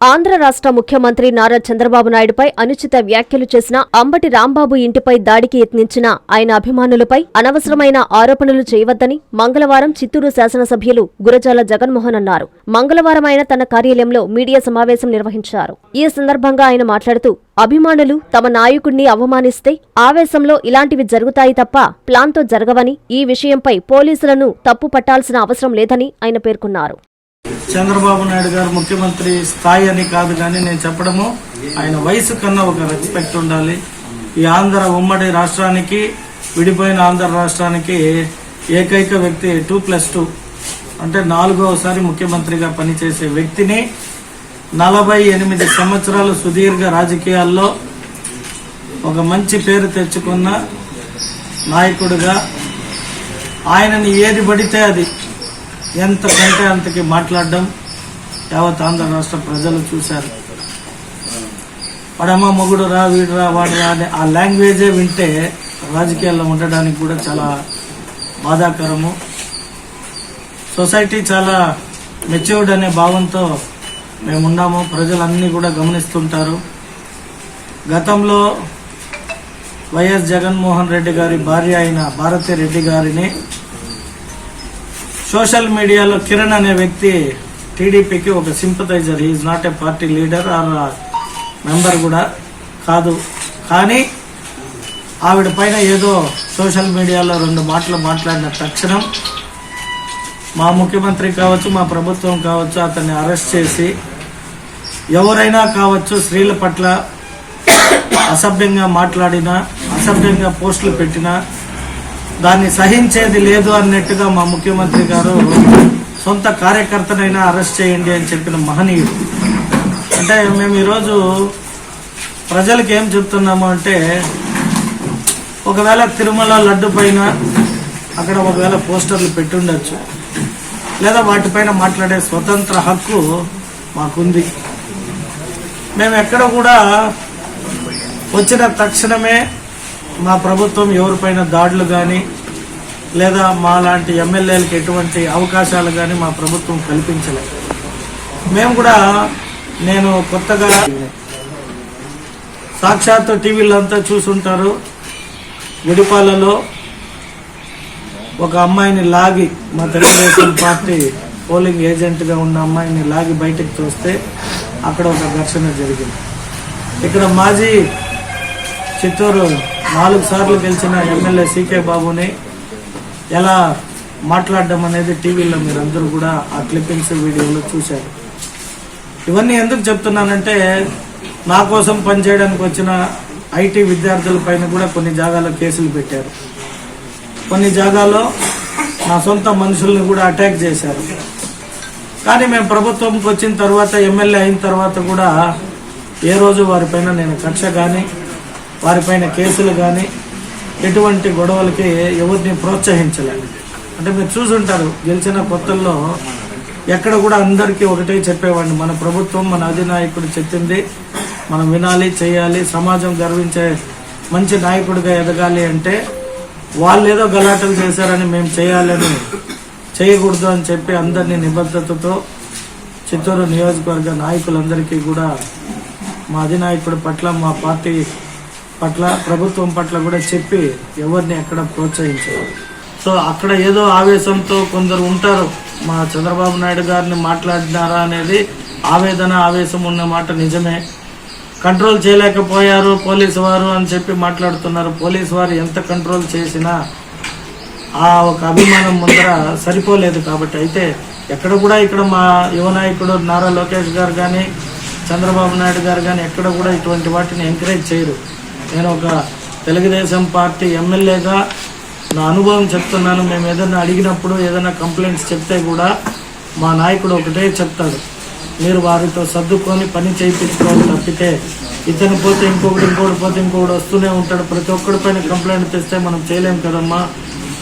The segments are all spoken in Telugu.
ఆంధ్ర రాష్ట్ర ముఖ్యమంత్రి నారా చంద్రబాబు నాయుడుపై అనుచిత వ్యాఖ్యలు చేసిన అంబటి రాంబాబు ఇంటిపై దాడికి యత్నించిన ఆయన అభిమానులపై అనవసరమైన ఆరోపణలు చేయవద్దని మంగళవారం చిత్తూరు శాసనసభ్యులు గురజాల జగన్మోహన్ అన్నారు. మంగళవారం ఆయన తన కార్యాలయంలో మీడియా సమావేశం నిర్వహించారు. ఈ సందర్భంగా ఆయన మాట్లాడుతూ అభిమానులు తమ నాయకుడిని అవమానిస్తే ఆవేశంలో ఇలాంటివి జరుగుతాయి తప్ప ప్లాన్తో జరగవని ఈ విషయంపై పోలీసులను తప్పు పట్టాల్సిన అవసరం లేదని ఆయన పేర్కొన్నారు. చంద్రబాబు నాయుడు గారు ముఖ్యమంత్రి స్థాయి అని కాదు కానీ నేను చెప్పడము ఆయన వయసు కన్నా ఒక రెస్పెక్ట్ ఉండాలి. ఈ ఆంధ్ర ఉమ్మడి రాష్ట్రానికి విడిపోయిన ఆంధ్ర రాష్ట్రానికి ఏకైక వ్యక్తి టూ ప్లస్ టూ అంటే నాలుగవసారి ముఖ్యమంత్రిగా పనిచేసే వ్యక్తిని నలభై ఎనిమిది సంవత్సరాలు సుదీర్ఘ రాజకీయాల్లో ఒక మంచి పేరు తెచ్చుకున్న నాయకుడిగా ఆయనని ఏది పడితే అది. ఎంత కంటే అంతకి మాట్లాడడం యావత్ ఆంధ్ర రాష్ట్ర ప్రజలు చూశారు. వాడమ్మ మొగుడు రా వీడు రా వాడు రా అనే ఆ లాంగ్వేజే వింటే రాజకీయాల్లో ఉండడానికి కూడా చాలా బాధాకరము. సొసైటీ చాలా మెచ్యూర్డ్ అనే భావంతో మేమున్నాము. ప్రజలన్నీ కూడా గమనిస్తుంటారు. గతంలో వైఎస్ జగన్మోహన్ రెడ్డి గారి భార్య అయిన భారతి రెడ్డి గారిని సోషల్ మీడియాలో కిరణ్ అనే వ్యక్తి టీడీపీకి ఒక sympathiser. Is not a party leader or member కూడా కాదు. కానీ ఆవిడ పైన ఏదో సోషల్ మీడియాలో రెండు మాటలు మాట్లాడిన తక్షణం మా ముఖ్యమంత్రి కావచ్చు మా ప్రభుత్వం కావచ్చు అతన్ని అరెస్ట్ చేసి ఎవరైనా కావచ్చు స్త్రీల పట్ల అసభ్యంగా మాట్లాడినా అసభ్యంగా పోస్టులు పెట్టినా దాన్ని సహించేది లేదు అన్నట్టుగా మా ముఖ్యమంత్రి గారు సొంత కార్యకర్తనైనా అరెస్ట్ చేయండి అని చెప్పిన మహనీయుడు. అంటే మేము ఈరోజు ప్రజలకు ఏం చెప్తున్నాము అంటే ఒకవేళ తిరుమల లడ్డు పైన అక్కడ ఒకవేళ పోస్టర్లు పెట్టుండొచ్చు. లేదా వాటిపైన మాట్లాడే స్వతంత్ర హక్కు మాకుంది. మేము ఎక్కడ కూడా వచ్చిన తక్షణమే మా ప్రభుత్వం ఎవరిపైన దాడులు కానీ లేదా మా లాంటి ఎమ్మెల్యేలకు ఎటువంటి అవకాశాలు కానీ మా ప్రభుత్వం కల్పించలేదు మేము కూడా నేను కొత్తగా సాక్షాత్తు టీవీలంతా చూసుంటారు. గుడిపాలలో ఒక అమ్మాయిని లాగి మా తెలుగుదేశం పార్టీ పోలింగ్ ఏజెంట్గా ఉన్న అమ్మాయిని లాగి బయటకు చూస్తే అక్కడ ఒక ఘర్షణ జరిగింది. ఇక్కడ మాజీ చిత్తూరు నాలుగు సార్లు గెలిచిన ఎమ్మెల్యే సీకే బాబుని ఎలా మాట్లాడడం అనేది టీవీలో మీరు అందరూ కూడా ఆ క్లిప్పింగ్స్ వీడియోలో చూశారు. ఇవన్నీ ఎందుకు చెప్తున్నానంటే నా కోసం పనిచేయడానికి వచ్చిన ఐటీ విద్యార్థుల పైన కూడా కొన్ని జాగాలో కేసులు పెట్టారు. కొన్ని జాగాలో నా సొంత మనుషుల్ని కూడా అటాక్ చేశారు. కానీ మేము ప్రభుత్వంకి వచ్చిన తర్వాత ఎమ్మెల్యే అయిన తర్వాత కూడా ఏ రోజు వారిపైన నేను కక్ష కానీ వారిపైన కేసులు కానీ ఎటువంటి గొడవలకి ఎవరిని ప్రోత్సహించలేదు. అంటే మీరు చూసుంటారు గెలిచిన కొత్తల్లో ఎక్కడ కూడా అందరికీ ఒకటే చెప్పేవాడిని. మన ప్రభుత్వం మన అధినాయకుడు చెప్పింది మనం వినాలి చేయాలి సమాజం గర్వించే మంచి నాయకుడిగా ఎదగాలి అంటే వాళ్ళు ఏదో గలాటలు చేశారని మేము చేయాలని చేయకూడదు అని చెప్పి అందరినీ నిబద్ధతతో చిత్తూరు నియోజకవర్గ నాయకులందరికీ కూడా మా అధినాయకుడి పట్ల మా పార్టీ పట్ల ప్రభుత్వం పట్ల కూడా చెప్పి ఎవరిని ఎక్కడ ప్రోత్సహించారు. సో అక్కడ ఏదో ఆవేశంతో కొందరు ఉంటారు. మా చంద్రబాబు నాయుడు గారిని మాట్లాడినారా అనేది ఆవేదన ఆవేశం ఉన్న మాట నిజమే. కంట్రోల్ చేయలేకపోయారు పోలీసు వారు అని చెప్పి మాట్లాడుతున్నారు. పోలీసు వారు ఎంత కంట్రోల్ చేసినా ఆ ఒక అభిమానం ముందర సరిపోలేదు కాబట్టి. అయితే ఎక్కడ కూడా ఇక్కడ మా యువ నాయకుడు నారా లోకేష్ గారు కానీ చంద్రబాబు నాయుడు గారు కానీ ఎక్కడ కూడా ఇటువంటి వాటిని ఎంకరేజ్ చేయరు. నేను ఒక తెలుగుదేశం పార్టీ ఎమ్మెల్యేగా నా అనుభవం చెప్తున్నాను. మేము ఏదైనా అడిగినప్పుడు ఏదైనా కంప్లైంట్స్ చెప్తే కూడా మా నాయకుడు ఒకటే చెప్తాడు. మీరు వారితో సర్దుకొని పని చేయించుకోవాలి తప్పితే ఇతను పోతే ఇంకొకటి ఇంకొకటి పోతే ఇంకొకటి వస్తూనే ఉంటాడు. ప్రతి ఒక్కడి పైన కంప్లైంట్ తెస్తే మనం చేయలేం కదమ్మా.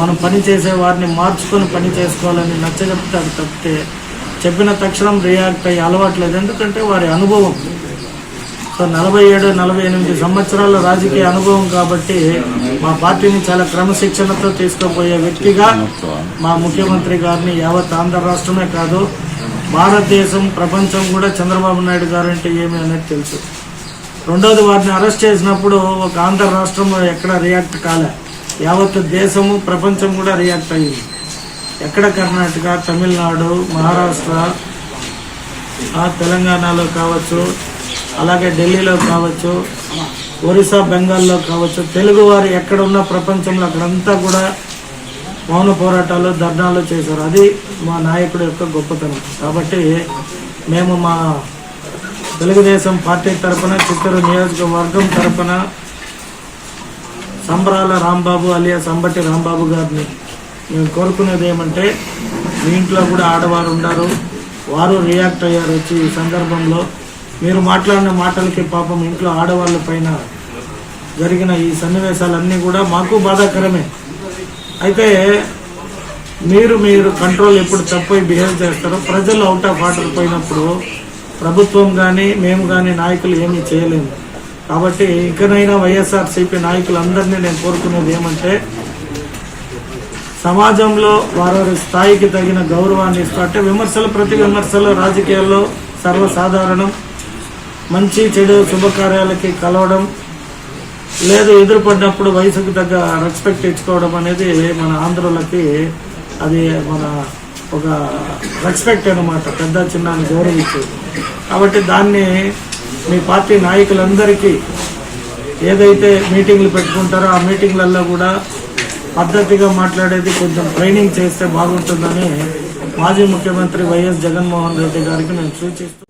మనం పని చేసే వారిని మార్చుకొని పని చేసుకోవాలని నచ్చజెప్తాడు తప్పితే చెప్పిన తక్షణం రియాక్ట్ అయ్యి అలవాట్లేదు ఎందుకంటే వారి అనుభవం సో నలభై ఏడు నలభై ఎనిమిది సంవత్సరాల రాజకీయ అనుభవం కాబట్టి మా పార్టీని చాలా క్రమశిక్షణతో తీసుకుపోయే వ్యక్తిగా మా ముఖ్యమంత్రి గారిని యావత్ ఆంధ్ర రాష్ట్రమే కాదు భారతదేశం ప్రపంచం కూడా చంద్రబాబు నాయుడు గారు అంటే ఏమి అనేది తెలుసు. రెండోది వారిని అరెస్ట్ చేసినప్పుడు ఒక ఆంధ్ర రాష్ట్రంలో ఎక్కడ రియాక్ట్ కాలే. యావత్ దేశము ప్రపంచం కూడా రియాక్ట్ అయ్యింది. ఎక్కడ కర్ణాటక తమిళనాడు మహారాష్ట్ర తెలంగాణలో కావచ్చు అలాగే ఢిల్లీలో కావచ్చు ఒరిస్సా బెంగాల్లో కావచ్చు తెలుగు వారు ఎక్కడ ఉన్న ప్రపంచంలో అక్కడంతా కూడా మౌన పోరాటాలు ధర్నాలు చేశారు. అది మా నాయకుడు యొక్క గొప్పతనం. కాబట్టి మేము మా తెలుగుదేశం పార్టీ తరపున చిత్తూరు నియోజకవర్గం తరపున సంబరాల రాంబాబు అలియా సంబటి రాంబాబు గారిని మేము కోరుకునేది ఏమంటే మీ ఇంట్లో కూడా ఆడవారు ఉన్నారు వారు రియాక్ట్ అయ్యారు వచ్చి ఈ సందర్భంలో. మీరు మాట్లాడిన మాటలకి పాపం ఇంట్లో ఆడవాళ్ళ పైన జరిగిన ఈ సన్నివేశాలన్నీ కూడా మాకు బాధాకరమే. అయితే మీరు మీరు కంట్రోల్ ఎప్పుడు తప్పై బిహేవ్ చేస్తారో ప్రజలు అవుట్ ఆఫ్ ఆర్డర్ పోయినప్పుడు ప్రభుత్వం కానీ మేము కానీ నాయకులు ఏమీ చేయలేము. కాబట్టి ఇకనైనా వైఎస్ఆర్సీపీ నాయకులందరినీ నేను కోరుకునేది ఏమంటే సమాజంలో వారి స్థాయికి తగిన గౌరవాన్ని ఇస్తూ అంటే విమర్శలు ప్రతి విమర్శలు రాజకీయాల్లో సర్వసాధారణం. మంచి చెడు శుభకార్యాలకి కలవడం లేదు ఎదురుపడినప్పుడు వయసుకు తగ్గ రెస్పెక్ట్ ఇచ్చుకోవడం అనేది మన ఆంధ్రులకి అది మన ఒక రెస్పెక్ట్ అన్నమాట పెద్ద చిన్న గౌరవించేది కాబట్టి దాన్ని మీ పార్టీ నాయకులందరికీ ఏదైతే మీటింగ్లు పెట్టుకుంటారో ఆ మీటింగ్లలో కూడా పద్ధతిగా మాట్లాడేది కొంచెం ట్రైనింగ్ చేస్తే బాగుంటుందని మాజీ ముఖ్యమంత్రి వైఎస్ జగన్మోహన్ రెడ్డి గారికి నేను సూచిస్తూ